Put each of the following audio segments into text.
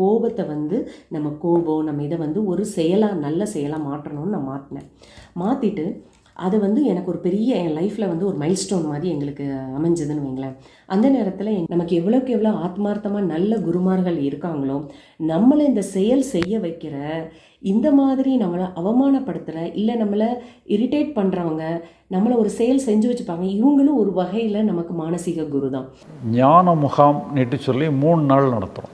கோபத்தை வந்து நம்ம கோபம் நம்ம இதை வந்து ஒரு செயலாக நல்ல செயலாக மாற்றணும்னு நான் மாற்றினேன். மாற்றிட்டு அது வந்து எனக்கு ஒரு பெரிய என் லைஃப்பில் வந்து ஒரு மைல்ஸ்டோன் மாதிரி எங்களுக்கு அமைஞ்சதுன்னு வைங்களேன். அந்த நேரத்தில் நமக்கு எவ்வளோக்கு எவ்வளோ ஆத்மார்த்தமாக நல்ல குருமார்கள் இருக்காங்களோ நம்மளை இந்த செயல் செய்ய வைக்கிற இந்த மாதிரி நம்மளை அவமானப்படுத்துகிற இல்லை நம்மளை இரிட்டேட் பண்ணுறவங்க நம்மளை ஒரு செயல் செஞ்சு வச்சுப்பாங்க இவங்களும் ஒரு வகையில் நமக்கு மானசீக குரு தான் ஞான முகாம் நீட்டு சொல்லி மூணு நாள் நடத்துகிறோம்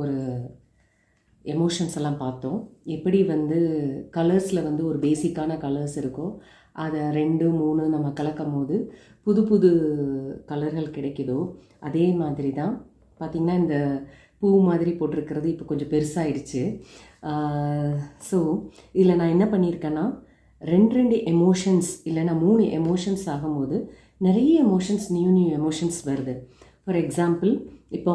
ஒரு எமோஷன்ஸ் எல்லாம் பார்த்தோம். எப்படி வந்து கலர்ஸில் வந்து ஒரு பேசிக்கான கலர்ஸ் இருக்கோ அதை ரெண்டு மூணு நம்ம கலக்கும் போது புது புது கலர்கள் கிடைக்குதோ அதே மாதிரி தான் பார்த்திங்கன்னா இந்த பூ மாதிரி போட்டிருக்கிறது இப்போ கொஞ்சம் பெருசாகிடுச்சு ஸோ இதில் நான் என்ன பண்ணியிருக்கேன்னா ரெண்டு ரெண்டு எமோஷன்ஸ் இல்லைன்னா மூணு எமோஷன்ஸ் ஆகும்போது நிறைய எமோஷன்ஸ் நியூ நியூ எமோஷன்ஸ் வருது. ஃபார் எக்ஸாம்பிள் இப்போ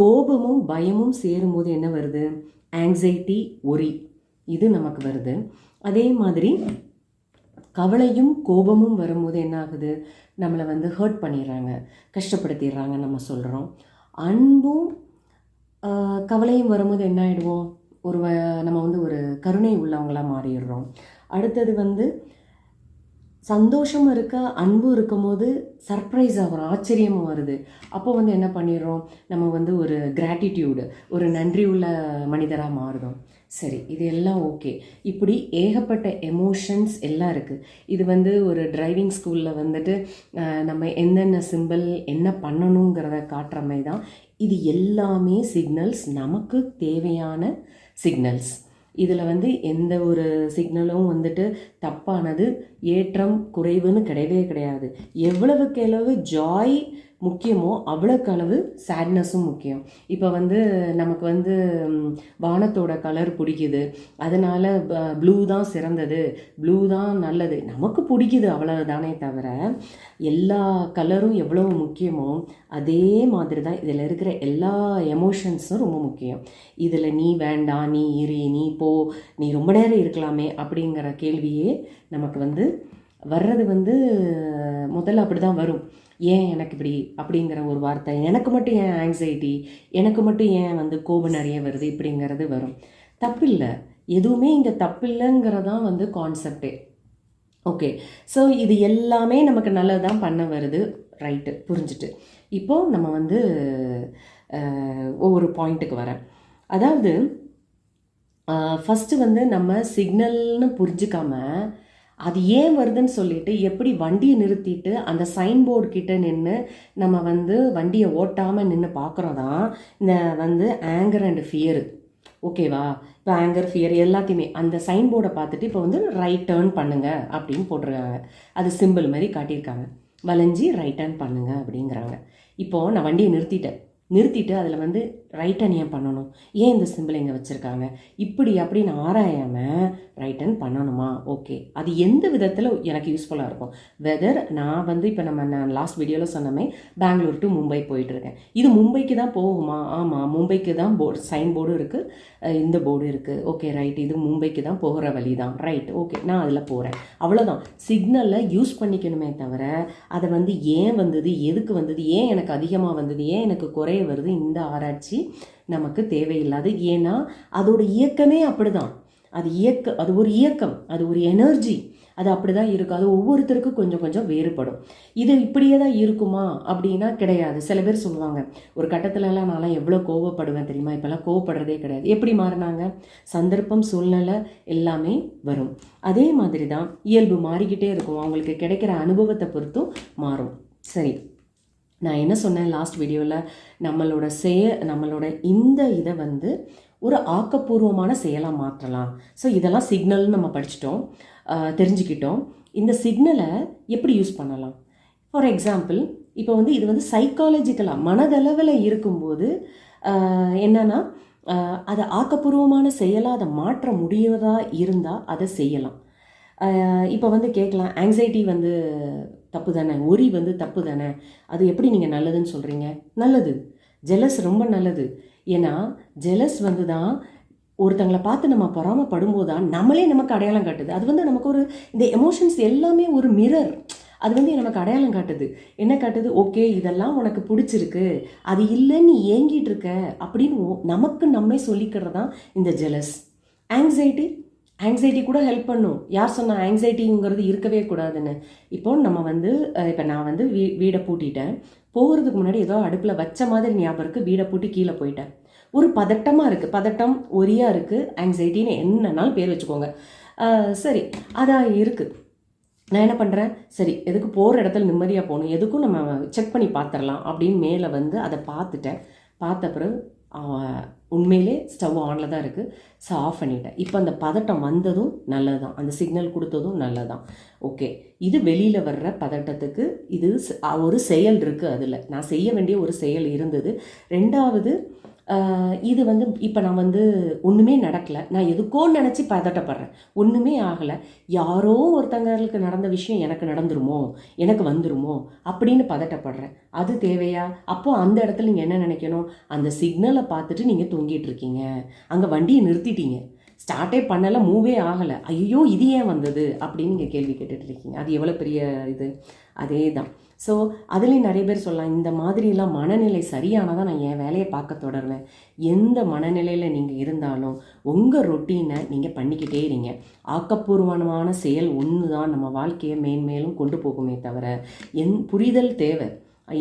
கோபமும் பயமும் சேரும்போது என்ன வருது? ஆங்ஸைட்டி ஒரி இது நமக்கு வருது. அதே மாதிரி கவலையும் கோபமும் வரும்போது என்ன ஆகுது? நம்மளை வந்து ஹர்ட் பண்ணிடுறாங்க. கஷ்டப்படுத்திடுறாங்க நம்ம சொல்கிறோம் அன்பும் கவலையும் வரும்போது என்ன ஆகிடுவோம் ஒரு நம்ம வந்து ஒரு கருணை உள்ளவங்களாக மாறிடுறோம். அடுத்தது வந்து சந்தோஷம் இருக்க அன்பு இருக்கும்போது சர்ப்ரைஸ் ஆகிறோம் ஆச்சரியமும் வருது. அப்போ வந்து என்ன பண்ணிடுறோம்? நம்ம வந்து ஒரு கிராட்டிடியூடு ஒரு நன்றி உள்ள மனிதராக மாறுறோம். சரி இது எல்லாம் ஓகே இப்படி ஏகப்பட்ட எமோஷன்ஸ் எல்லாம் இருக்குது இது வந்து ஒரு டிரைவிங் ஸ்கூலில் வந்துட்டு நம்ம என்னென்ன சிம்பிள் என்ன பண்ணணுங்கிறத காட்டுற மாதிரி தான். இது எல்லாமே சிக்னல்ஸ் நமக்கு தேவையான சிக்னல்ஸ் இதில் வந்து எந்த ஒரு சிக்னலும் வந்துட்டு தப்பானது ஏற்றம் குறைவுன்னு கிடையவே கிடையாது. எவ்வளவுக்கு எவ்வளவு ஜாய் முக்கியமோ அவ்வளோக்கு அளவு சேட்னஸும் முக்கியம். இப்போ வந்து நமக்கு வந்து வானத்தோட கலர் பிடிக்குது. அதனால் ப்ளூ தான் சிறந்தது. ப்ளூ தான் நல்லது. நமக்கு பிடிக்குது அவ்வளவுதானே தவிர எல்லா கலரும் எவ்வளோ முக்கியமோ அதே மாதிரி தான் இதில் இருக்கிற எல்லா எமோஷன்ஸும் ரொம்ப முக்கியம். இதில் நீ வேண்டாம் நீ இரு நீ போ நீ ரொம்ப நேரம் இருக்கலாமே அப்படிங்கிற கேள்வியே நமக்கு வந்து வர்றது வந்து முதல்ல அப்படி தான் வரும். ஏன் எனக்கு இப்படி அப்படிங்கிற ஒரு வார்த்தை? எனக்கு மட்டும் ஏன் ஆங்ஸைட்டி எனக்கு மட்டும் ஏன் வந்து கோபம் நிறைய வருது? இப்படிங்கிறது வரும். தப்பில்லை. எதுவுமே இங்கே தப்பில்லைங்கிறதான் வந்து கான்செப்டே ஓகே ஸோ இது எல்லாமே நமக்கு நல்லதான் பண்ண வருது. ரைட்டு புரிஞ்சுட்டு. இப்போது நம்ம வந்து ஒவ்வொரு பாயிண்ட்டுக்கு வரேன். அதாவது ஃபஸ்ட்டு வந்து நம்ம சிக்னல்னு புரிஞ்சுக்காம அது ஏன் வருதுன்னு சொல்லிட்டு எப்படி வண்டியை நிறுத்திட்டு அந்த சைன் போர்டு கிட்ட நின்று நம்ம வந்து வண்டியை ஓட்டாமல் நின்று பார்க்குறோம் தான் இந்த வந்து ஆங்கர் அண்ட் ஃபியரு ஓகேவா இப்போ ஆங்கர் ஃபியர் எல்லாத்தையுமே அந்த சைன் போர்டை பார்த்துட்டு இப்போ வந்து ரைட் டேர்ன் பண்ணுங்க அப்படின்னு போட்டிருக்காங்க. அது சிம்பிள் மாதிரி காட்டியிருக்காங்க. வளைஞ்சி ரைட் டேர்ன் பண்ணுங்க அப்படிங்கிறாங்க. இப்போது நான் வண்டியை நிறுத்திட்டேன். நிறுத்திட்டு அதில் வந்து ரைட் டேர்ன் ஏன் பண்ணணும்? ஏன் இந்த சிம்பிள் இங்கே வச்சுருக்காங்க? இப்படி அப்படின்னு ஆராயாமல் ரைட் அண்ட் பண்ணணுமா? ஓகே அது எந்த விதத்தில் எனக்கு யூஸ்ஃபுல்லாக இருக்கும்? வெதர் நான் வந்து இப்போ நம்ம நான் லாஸ்ட் வீடியோவில் சொன்னமே பெங்களூர் டு மும்பை போயிட்டுருக்கேன். இது மும்பைக்கு தான் போகுமா? ஆமாம் மும்பைக்கு தான் போர்டு சைன் போர்டும் இருக்குது இந்த போர்டு இருக்குது ஓகே ரைட் இது மும்பைக்கு தான் போகிற வழி தான். ரைட் ஓகே நான் அதில் போகிறேன் அவ்வளோதான் சிக்னலை யூஸ் பண்ணிக்கணுமே தவிர அதை வந்து ஏன் வந்தது எதுக்கு வந்தது ஏன் எனக்கு அதிகமாக வந்தது ஏன் எனக்கு குறைய வருது இந்த ஆராய்ச்சி நமக்கு தேவையில்லாது. ஏன்னா அதோட இயக்கமே அப்படிதான். அது இயக்க அது ஒரு இயக்கம் அது ஒரு எனர்ஜி அது அப்படி தான் இருக்கும். அது ஒவ்வொருத்தருக்கும் கொஞ்சம் கொஞ்சம் வேறுபடும். இது இப்படியே தான் இருக்குமா? அப்படின்னா கிடையாது. சில பேர் சொல்லுவாங்க ஒரு கட்டத்துலலாம் நான்லாம் எவ்வளோ கோவப்படுவேன் தெரியுமா? இப்போல்லாம் கோவப்படுறதே கிடையாது. எப்படி மாறினாங்க? சந்தர்ப்பம் சூழ்நிலை எல்லாமே வரும். அதே மாதிரி தான் இயல்பு மாறிக்கிட்டே இருக்கும். அவங்களுக்கு கிடைக்கிற அனுபவத்தை பொறுத்தும் மாறும். சரி. நான் என்ன சொன்னேன் லாஸ்ட் வீடியோவில் நம்மளோட செய நம்மளோட இந்த இதை வந்து ஒரு ஆக்கப்பூர்வமான செயலாக மாற்றலாம். ஸோ இதெல்லாம் சிக்னல்னு நம்ம படிச்சிட்டோம். தெரிஞ்சுக்கிட்டோம். இந்த சிக்னலை எப்படி யூஸ் பண்ணலாம்? ஃபார் எக்ஸாம்பிள் இப்போ வந்து இது வந்து சைக்காலஜிக்கலாக மனதளவில் இருக்கும்போது என்னென்னா அதை ஆக்கப்பூர்வமான செயலாக அதை மாற்ற முடியறதா இருந்தால் அதை செய்யலாம். இப்போ வந்து கேட்கலாம் ஆங்ஸைட்டி வந்து தப்பு தானே? ஒரி வந்து தப்பு தானே? அது எப்படி நீங்கள் நல்லதுன்னு சொல்கிறீங்க நல்லது. ஜெலஸ் ரொம்ப நல்லது. ஏன்னா ஜெலஸ் வந்து தான் ஒருத்தங்களை பார்த்து நம்ம பொறாமப்படும்போது தான் நம்மளே நமக்கு அடையாளம் காட்டுது. அது வந்து நமக்கு ஒரு இந்த எமோஷன்ஸ் எல்லாமே ஒரு மிரர் அது வந்து நமக்கு அடையாளம் காட்டுது. என்ன காட்டுது? ஓகே இதெல்லாம் உனக்கு பிடிச்சிருக்கு. அது இல்லைன்னு நீ ஏங்கிட்டு இருக்க. அப்படின்னு ஓ- நமக்கு நம்மே சொல்லிக்கிறது தான் இந்த ஜெலஸ் ஆங்ஸைட்டி ஆங்ஸைட்டி கூட ஹெல்ப் பண்ணும். யார் சொன்னால் ஆங்ஸைட்டிங்கிறது இருக்கவே கூடாதுன்னு. இப்போ நம்ம வந்து இப்போ நான் வந்து வீ வீடை பூட்டிட்டேன். போகிறதுக்கு முன்னாடி ஏதோ அடுப்பில் வச்ச மாதிரி ஞாபகம் இருக்குது வீடை பூட்டி கீழே போயிட்டேன். ஒரு பதட்டமாக இருக்குது பதட்டம் ஒரியாக இருக்குது ஆங்ஸைட்டின்னு என்னன்னாலும் பேர் வச்சுக்கோங்க. சரி அதான் இருக்குது நான் என்ன பண்ணுறேன் சரி எதுக்கு போகிற இடத்துல நிம்மதியாக போகணும்? எதுக்கும் நம்ம செக் பண்ணி பார்த்துடலாம் அப்படின்னு மேலே வந்து அதை பார்த்துட்டேன். பார்த்த பிறகு உண்மையிலே ஸ்டவ் ஆனில் தான் இருக்குது ஸோ ஆஃப் பண்ணிட்டேன். இப்போ அந்த பதட்டம் வந்ததும் நல்லது தான் அந்த சிக்னல் கொடுத்ததும் நல்லது தான் ஓகே இது வெளியில் வர்ற பதட்டத்துக்கு இது ஒரு செயல் இருக்குது அதில். நான் செய்ய வேண்டிய ஒரு செயல் இருந்தது. ரெண்டாவது இது வந்து இப்போ நான் வந்து ஒன்றுமே நடக்கலை. நான் எதுக்கோ நினச்சி பதட்டப்படுறேன். ஒன்றுமே ஆகலை. யாரோ ஒருத்தங்களுக்கு நடந்த விஷயம் எனக்கு நடந்துருமோ? எனக்கு வந்துருமோ? அப்படின்னு பதட்டப்படுறேன். அது தேவையா? அப்போது அந்த இடத்துல நீங்கள் என்ன நினைக்கணும்? அந்த சிக்னலை பார்த்துட்டு நீங்கள் தொங்கிட்டு இருக்கீங்க. அங்கே வண்டியை நிறுத்திட்டீங்க. ஸ்டார்ட்டே பண்ணலை மூவே ஆகலை. ஐயோ இது ஏன் வந்தது? அப்படின்னு நீங்கள் கேள்வி கேட்டுட்டு இருக்கீங்க. அது எவ்வளோ பெரிய இது? அதே தான் ஸோ அதுலேயும் நிறைய பேர் சொல்லலாம் இந்த மாதிரிலாம் மனநிலை சரியானதான் நான் என் வேலையை பார்க்க தொடருவேன். எந்த மனநிலையில் நீங்கள் இருந்தாலும் உங்கள் ரொட்டீனை நீங்கள் பண்ணிக்கிட்டே இருங்க. ஆக்கப்பூர்வமான செயல் ஒன்று தான் நம்ம வாழ்க்கையை மேன்மேலும் கொண்டு போகுமே தவிர என் புரிதல் தேவை.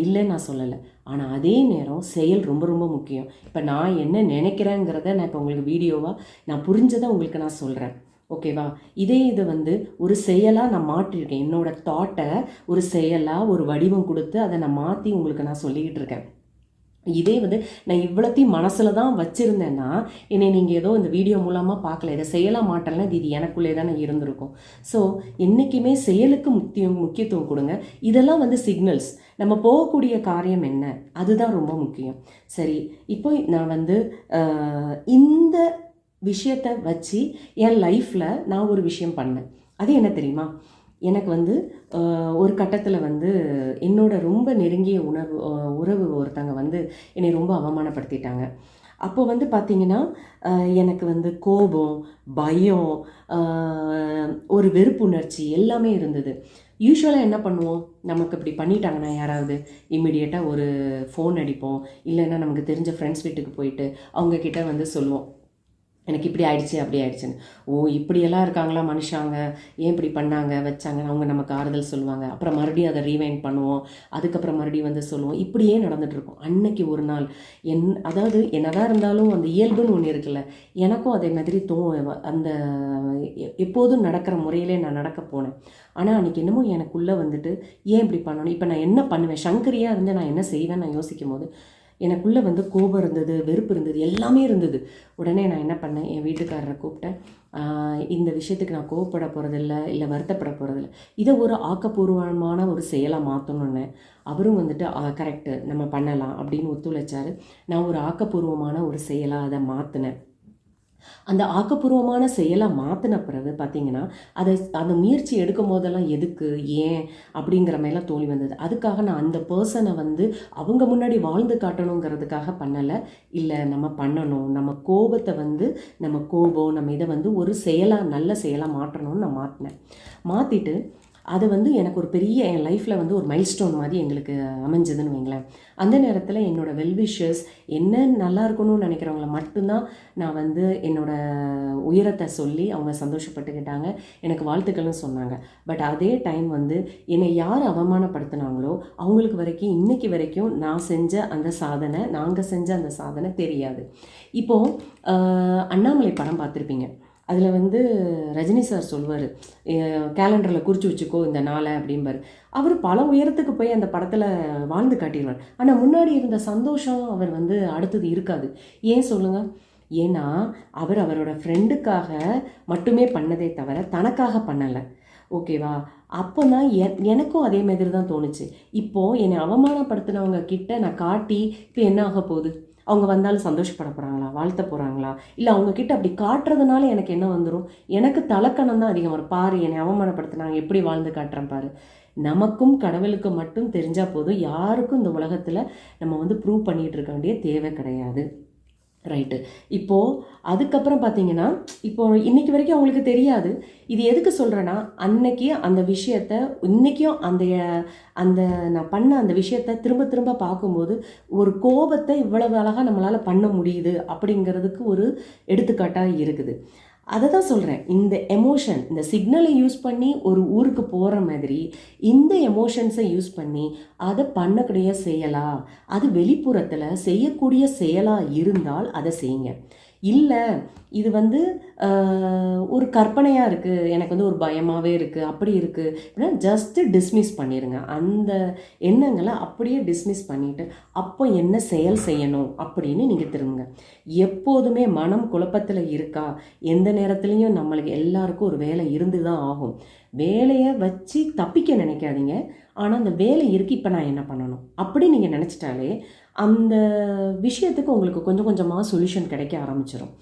இல்லைன்னு நான் சொல்லலை. ஆனால் அதே நேரம் செயல் ரொம்ப ரொம்ப முக்கியம். இப்போ நான் என்ன நினைக்கிறேங்கிறத நான் இப்போ உங்களுக்கு வீடியோவாக நான் புரிஞ்சதை உங்களுக்கு நான் சொல்கிறேன் ஓகேவா? இதே இது வந்து ஒரு செயலாக நான் மாற்றிருக்கேன். என்னோட தாட்டை ஒரு செயலாக ஒரு வடிவம் கொடுத்து அதை நான் மாற்றி உங்களுக்கு நான் சொல்லிக்கிட்டு இருக்கேன். இதே வந்து நான் இவ்வளோத்தையும் மனசில் தான் வச்சுருந்தேன்னா என்னை நீங்கள் ஏதோ இந்த வீடியோ மூலமாக பார்க்கல. இதை செயலாக மாட்டலாம் இது எனக்குள்ளே தானே இருந்திருக்கும். ஸோ என்றைக்குமே செயலுக்கு முக்கியம் முக்கியத்துவம் கொடுங்க. இதெல்லாம் வந்து சிக்னல்ஸ் நம்ம போகக்கூடிய காரியம் என்ன? அதுதான் ரொம்ப முக்கியம். சரி இப்போ நான் வந்து இந்த விஷயத்தை வச்சு என் லைஃப்பில் நான் ஒரு விஷயம் பண்ணேன். அது என்ன தெரியுமா? எனக்கு வந்து ஒரு கட்டத்தில் வந்து என்னோட ரொம்ப நெருங்கிய உணர்வு உறவு ஒருத்தங்க வந்து என்னை ரொம்ப அவமானப்படுத்திட்டாங்க. அப்போ வந்து பார்த்தீங்கன்னா எனக்கு வந்து கோபம் பயம் ஒரு வெறுப்புணர்ச்சி எல்லாமே இருந்தது. யூஸ்வலாக என்ன பண்ணுவோம்? நமக்கு இப்படி பண்ணிட்டாங்கன்னா யாராவது இம்மிடியேட்டாக ஒரு ஃபோன் அடிப்போம். இல்லைன்னா நமக்கு தெரிஞ்ச ஃப்ரெண்ட்ஸ் வீட்டுக்கு போயிட்டு அவங்கக்கிட்ட வந்து சொல்லுவோம். எனக்கு இப்படி ஆயிடுச்சு அப்படி ஆயிடுச்சுன்னு. ஓ இப்படியெல்லாம் இருக்காங்களா மனுஷாங்க? ஏன் இப்படி பண்ணாங்க வச்சாங்க அவங்க நமக்கு ஆறுதல் சொல்லுவாங்க. அப்புறம் மறுபடியும் அதை ரீவைண்ட் பண்ணுவோம். அதுக்கப்புறம் மறுபடியும் வந்து சொல்லுவோம். இப்படியே நடந்துகிட்ருக்கோம் அன்னைக்கு ஒரு நாள் என் அதாவது என்னதான் இருந்தாலும் அந்த இயல்புன்னு ஒன்று இருக்குல்ல எனக்கும் அதே மாதிரி தோ அந்த எப்போதும் நடக்கிற முறையிலே நான் நடக்க போனேன். ஆனால் அன்றைக்கி என்னமோ எனக்குள்ளே வந்துட்டு ஏன் இப்படி பண்ணணும்? இப்போ நான் என்ன பண்ணுவேன்? சங்கரியாக இருந்து நான் என்ன செய்வேன் நான் யோசிக்கும் போது எனக்குள்ளே வந்து கோபம் இருந்தது வெறுப்பு இருந்தது எல்லாமே இருந்தது. உடனே நான் என்ன பண்ணேன்? என் வீட்டுக்காரரை கூப்பிட்டேன். இந்த விஷயத்துக்கு நான் கோவப்பட போகிறதில்ல இல்லை வருத்தப்பட போகிறதில்ல இதை ஒரு ஆக்கப்பூர்வமான ஒரு செயலாக மாற்றணுன்னு அவரும் வந்துட்டு கரெக்டு நம்ம பண்ணலாம் அப்படின்னு ஒத்துழைச்சாரு. நான் ஒரு ஆக்கப்பூர்வமான ஒரு செயலாக அதை மாற்றினேன் அந்த ஆக்கப்பூர்வமான செயலாக மாற்றின பிறகு பார்த்தீங்கன்னா அதை அந்த முயற்சி எடுக்கும் போதெல்லாம் எதுக்கு ஏன் அப்படிங்கிற மாதிரிலாம் தோல்வி வந்தது. அதுக்காக நான் அந்த பர்சனை வந்து அவங்க முன்னாடி வாழ்ந்து காட்டணுங்கிறதுக்காக பண்ணலை. இல்லை நம்ம பண்ணணும். நம்ம கோபத்தை வந்து நம்ம கோபம் நம்ம இதை வந்து ஒரு செயலாக நல்ல செயலாக மாற்றணும்னு நான் மாற்றினேன் மாற்றிட்டு அது வந்து எனக்கு ஒரு பெரிய என் லைஃப்பில் வந்து ஒரு மைல்ஸ்டோன் மாதிரி எங்களுக்கு அமைஞ்சதுன்னு வைங்களேன். அந்த நேரத்தில் என்னோட வெல்விஷஸ் என்ன நல்லா இருக்கணும்னு நினைக்கிறவங்கள மட்டும்தான் நான் வந்து என்னோடய உயரத்தை சொல்லி அவங்க சந்தோஷப்பட்டுக்கிட்டாங்க. எனக்கு வாழ்த்துக்கள்னு சொன்னாங்க. பட் அதே டைம் வந்து என்னை யார் அவமானப்படுத்தினாங்களோ அவங்களுக்கு வரைக்கும் இன்றைக்கி வரைக்கும் நான் செஞ்ச அந்த சாதனை நாங்கள் செஞ்ச அந்த சாதனை தெரியாது. இப்போது அண்ணாமலை படம் பார்த்துருப்பீங்க. அதில் வந்து ரஜினி சார் சொல்வார் கேலண்டரில் குறித்து வச்சுக்கோ இந்த நாளை அப்படிம்பார். அவர் பல உயரத்துக்கு போய் அந்த படத்தில் வாழ்ந்து காட்டிடுவார். ஆனால் முன்னாடி இருந்த சந்தோஷம் அவர் வந்து அடுத்தது இருக்காது. ஏன் சொல்லுங்கள் ஏன்னா அவர் அவரோட ஃப்ரெண்டுக்காக மட்டுமே பண்ணதே தவிர தனக்காக பண்ணலை. ஓகேவா? அப்போ தான் எனக்கும் அதே மாதிரி தான் தோணுச்சு. இப்போது என்னை அவமானப்படுத்தினவங்க கிட்ட நான் காட்டி இப்போ என்ன ஆக போகுது? அவங்க வந்தாலும் சந்தோஷப்பட போகிறாங்களா வாழ்த்த போகிறாங்களா இல்லை அவங்கக்கிட்ட அப்படி காட்டுறதுனால எனக்கு என்ன வந்துடும் எனக்கு தலக்கணம் தான் அதிகம் வரும். பாரு என்னை அவமானப்படுத்தினாங்க. எப்படி வாழ்ந்து காட்டுறேன் பாரு. நமக்கும் கடவுளுக்கு மட்டும் தெரிஞ்சால் போதும். யாருக்கும் இந்த உலகத்தில் நம்ம வந்து ப்ரூவ் பண்ணிகிட்டு இருக்க வேண்டிய தேவை கிடையாது. ரைட்டு இப்போது அதுக்கப்புறம் பார்த்தீங்கன்னா இப்போ இன்னைக்கு வரைக்கும் அவங்களுக்கு தெரியாது. இது எதுக்கு சொல்கிறேன்னா அன்னைக்கு அந்த விஷயத்த இன்றைக்கும் அந்த அந்த நான் பண்ண அந்த விஷயத்த திரும்ப திரும்ப பார்க்கும்போது ஒரு கோபத்தை இவ்வளவு அழகாக நம்மளால் பண்ண முடியுது அப்படிங்கிறதுக்கு ஒரு எடுத்துக்காட்டாக இருக்குது. அதை தான் சொல்கிறேன் இந்த எமோஷன் இந்த சிக்னலை யூஸ் பண்ணி ஒரு ஊருக்கு போகிற மாதிரி இந்த எமோஷன்ஸை யூஸ் பண்ணி அதை பண்ணக்கூடிய செயலா? அது வெளிப்புறத்தில் செய்யக்கூடிய செயலாக இருந்தால் அதை செய்யுங்க. இல்லை இது வந்து ஒரு கற்பனையாக இருக்குது எனக்கு வந்து ஒரு பயமாகவே இருக்குது அப்படி இருக்குது அப்படின்னா ஜஸ்ட்டு டிஸ்மிஸ் பண்ணிடுங்க அந்த எண்ணங்களை அப்படியே டிஸ்மிஸ் பண்ணிவிட்டு அப்போ என்ன செயல் செய்யணும் அப்படின்னு நீங்கள் திரும்புங்க எப்போதுமே மனம் குழப்பத்தில் இருக்கா எந்த நேரத்துலையும் நம்மளுக்கு எல்லாருக்கும் ஒரு வேலை இருந்து தான் ஆகும். வேலையை வச்சு தப்பிக்க நினைக்காதீங்க ஆனால் அந்த வேலை இருக்கு இப்போ நான் என்ன பண்ணணும்? அப்படி நீங்கள் நினச்சிட்டாலே அந்த விஷயத்துக்கு உங்களுக்கு கொஞ்சம் கொஞ்சமாக சொல்யூஷன் கிடைக்க ஆரம்பிச்சிடும்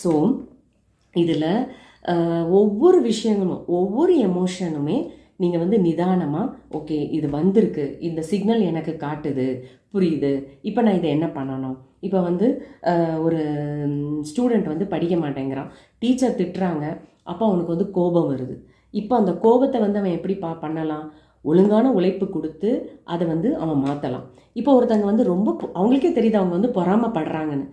ஸோ இதில் ஒவ்வொரு விஷயங்களும் ஒவ்வொரு எமோஷனுமே நீங்கள் வந்து நிதானமாக ஓகே இது வந்திருக்கு இந்த சிக்னல் எனக்கு காட்டுது புரியுது இப்போ நான் இதை என்ன பண்ணணும்? இப்போ வந்து ஒரு ஸ்டூடெண்ட் வந்து படிக்க மாட்டேங்கிறான். டீச்சர் திட்டுறாங்க அப்போ அவனுக்கு வந்து கோபம் வருது. இப்போ அந்த கோபத்தை வந்து அவன் எப்படி பா பண்ணலாம்? ஒழுங்கான உழைப்பு கொடுத்து அதை வந்து அவன் மாற்றலாம் இப்போ ஒருத்தங்க வந்து ரொம்ப அவங்களுக்கே தெரியுது அவங்க வந்து பொறாமப்படுறாங்கன்னு.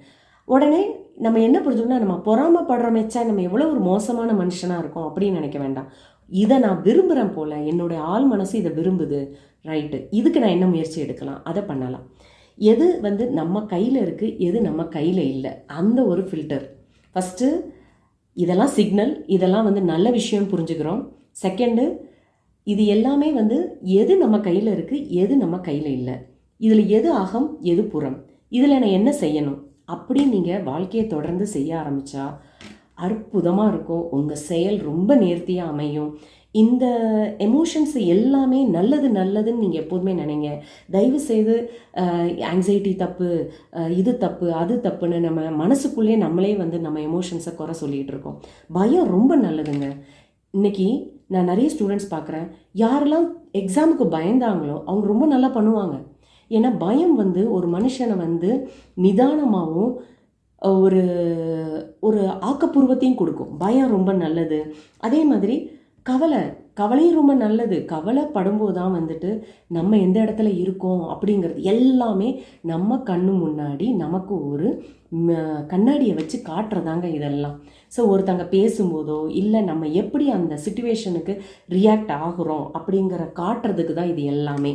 உடனே நம்ம என்ன புரிஞ்சோம்னா நம்ம பொறாமப்படுறோமேச்சா நம்ம எவ்வளோ ஒரு மோசமான மனுஷனாக இருக்கோம் அப்படின்னு நினைக்க வேண்டாம். இதை நான் விரும்புகிறேன் போல் என்னுடைய ஆள் மனசு இதை விரும்புது ரைட்டு இதுக்கு நான் என்ன முயற்சி எடுக்கலாம்? அதை பண்ணலாம். எது வந்து நம்ம கையில் இருக்குது எது நம்ம கையில் இல்லை அந்த ஒரு ஃபில்டர் ஃபஸ்ட்டு இதெல்லாம் சிக்னல் இதெல்லாம் வந்து நல்ல விஷயம்னு புரிஞ்சுக்கிறோம். செகண்டு இது எல்லாமே வந்து எது நம்ம கையில் இருக்குது எது நம்ம கையில் இல்லை. இதில் எது அகம் எது புறம். இதில் நான் என்ன செய்யணும்? அப்படி நீங்கள் வாழ்க்கையை தொடர்ந்து செய்ய ஆரம்பித்தா அற்புதமாக இருக்கும். உங்கள் செயல் ரொம்ப நேர்த்தியாக அமையும். இந்த எமோஷன்ஸ் எல்லாமே நல்லது நல்லதுன்னு நீங்கள் எப்போதுமே நினைங்க. தயவு செய்து ஆங்ஸைட்டி தப்பு இது தப்பு அது தப்புன்னு நம்ம மனசுக்குள்ளே நம்மளே வந்து நம்ம எமோஷன்ஸை குறை சொல்லிகிட்டு இருக்கோம். பயம் ரொம்ப நல்லதுங்க. இன்னைக்கு நான் நிறைய ஸ்டூடெண்ட்ஸ் பார்க்குறேன். யாரெல்லாம் எக்ஸாமுக்கு பயந்தாங்களோ அவங்க ரொம்ப நல்லா பண்ணுவாங்க. ஏன்னா பயம் வந்து ஒரு மனுஷனை வந்து நிதானமாகவும் ஒரு ஒரு ஆக்கப்பூர்வத்தையும் கொடுக்கும். பயம் ரொம்ப நல்லது. அதே மாதிரி கவலை. கவலையும் ரொம்ப நல்லது. கவலைப்படும்போது தான் வந்துட்டு நம்ம எந்த இடத்துல இருக்கோம் அப்படிங்கிறது எல்லாமே நம்ம கண்ணு முன்னாடி நமக்கு ஒரு கண்ணாடியை வச்சு காட்டுறதாங்க இதெல்லாம். ஸோ ஒருத்தங்க பேசும்போதோ இல்லை நம்ம எப்படி அந்த சுச்சுவேஷனுக்கு ரியாக்ட் ஆகுறோம் அப்படிங்கிற காட்டுறதுக்கு தான் இது எல்லாமே.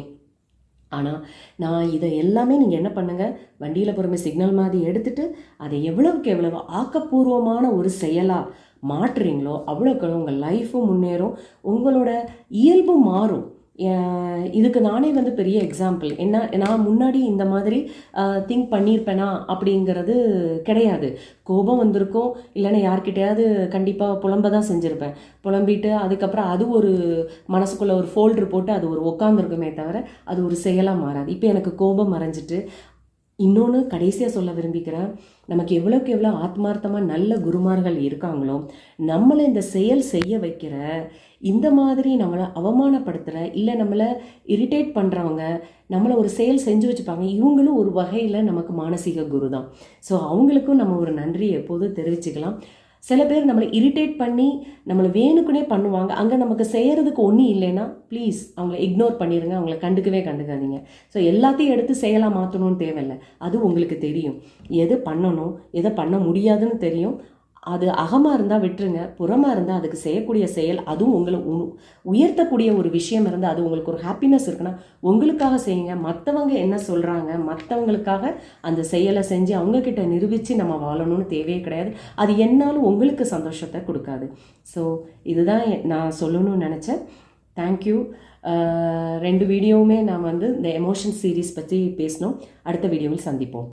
ஆனால் நான் இதை எல்லாமே நீங்கள் என்ன பண்ணுங்கள் வண்டியில் பொறுமை சிக்னல் மாதிரி எடுத்துகிட்டு அதை எவ்வளவுக்கு எவ்வளவு ஆக்கப்பூர்வமான ஒரு செயலாக மாற்றுறீங்களோ அவ்வளோக்கு உங்கள் லைஃப்பும் முன்னேறும். உங்களோட இயல்பும் மாறும். இதுக்கு நானே வந்து பெரிய எக்ஸாம்பிள் என்ன நான் முன்னாடி இந்த மாதிரி திங்க் பண்ணியிருப்பேனா அப்படிங்கிறது கிடையாது. கோபம் வந்திருக்கும். இல்லைன்னா யார்கிட்டையாவது கண்டிப்பாக புலம்ப தான் செஞ்சுருப்பேன். புலம்பிட்டு அதுக்கப்புறம் அது ஒரு மனசுக்குள்ளே ஒரு ஃபோல்டர் போட்டு அது ஒரு உட்காந்துருக்குமே தவிர அது ஒரு செயலாக மாறாது. இப்போ எனக்கு கோபம் மறைஞ்சிட்டு இன்னொன்று கடைசியாக சொல்ல விரும்பிக்கிறேன் நமக்கு எவ்வளோக்கு எவ்வளோ ஆத்மார்த்தமாக நல்ல குருமார்கள் இருக்காங்களோ நம்மளை இந்த செயல் செய்ய வைக்கிற இந்த மாதிரி நம்மளை அவமானப்படுத்துகிற இல்லை நம்மளை இரிட்டேட் பண்ணுறவங்க நம்மளை ஒரு செயல் செஞ்சு வச்சுப்பாங்க இவங்களும் ஒரு வகையில் நமக்கு மானசீக குரு தான் ஸோ அவங்களுக்கும் நம்ம ஒரு நன்றியை எப்போதும் தெரிவிச்சுக்கலாம். சில பேர் நம்மளை இரிட்டேட் பண்ணி நம்மளை வேணுக்குனே பண்ணுவாங்க. அங்கே நமக்கு செய்கிறதுக்கு ஒன்றும் இல்லைன்னா ப்ளீஸ் அவங்கள இக்னோர் பண்ணிடுங்க அவங்கள கண்டுக்கவே கண்டுக்காதீங்க. ஸோ எல்லாத்தையும் எடுத்து செயலாக மாற்றணும்னு தேவையில்லை. அது உங்களுக்கு தெரியும். எது பண்ணணும் எதை பண்ண முடியாதுன்னு தெரியும். அது அகமாக இருந்தால் விட்டுருங்க புறமாக இருந்தால் அதுக்கு செய்யக்கூடிய செயல் அதுவும் உங்களை உ- உயர்த்தக்கூடிய ஒரு விஷயம் இருந்தால் அது உங்களுக்கு ஒரு ஹாப்பினஸ் இருக்குன்னா உங்களுக்காக செய்யுங்க. மற்றவங்க என்ன சொல்கிறாங்க மற்றவங்களுக்காக அந்த செயலை செஞ்சு அவங்கக்கிட்ட நிரூபித்து நம்ம வாழணும்னு தேவையே கிடையாது. அது என்னாலும் உங்களுக்கு சந்தோஷத்தை கொடுக்காது. ஸோ இதுதான் எ- நான் சொல்லணும்னு நினச்சேன். தேங்க்யூ ரெண்டு வீடியோவுமே நான் வந்து இந்த எமோஷன் சீரீஸ் பற்றி பேசினோம். அடுத்த வீடியோவில் சந்திப்போம்.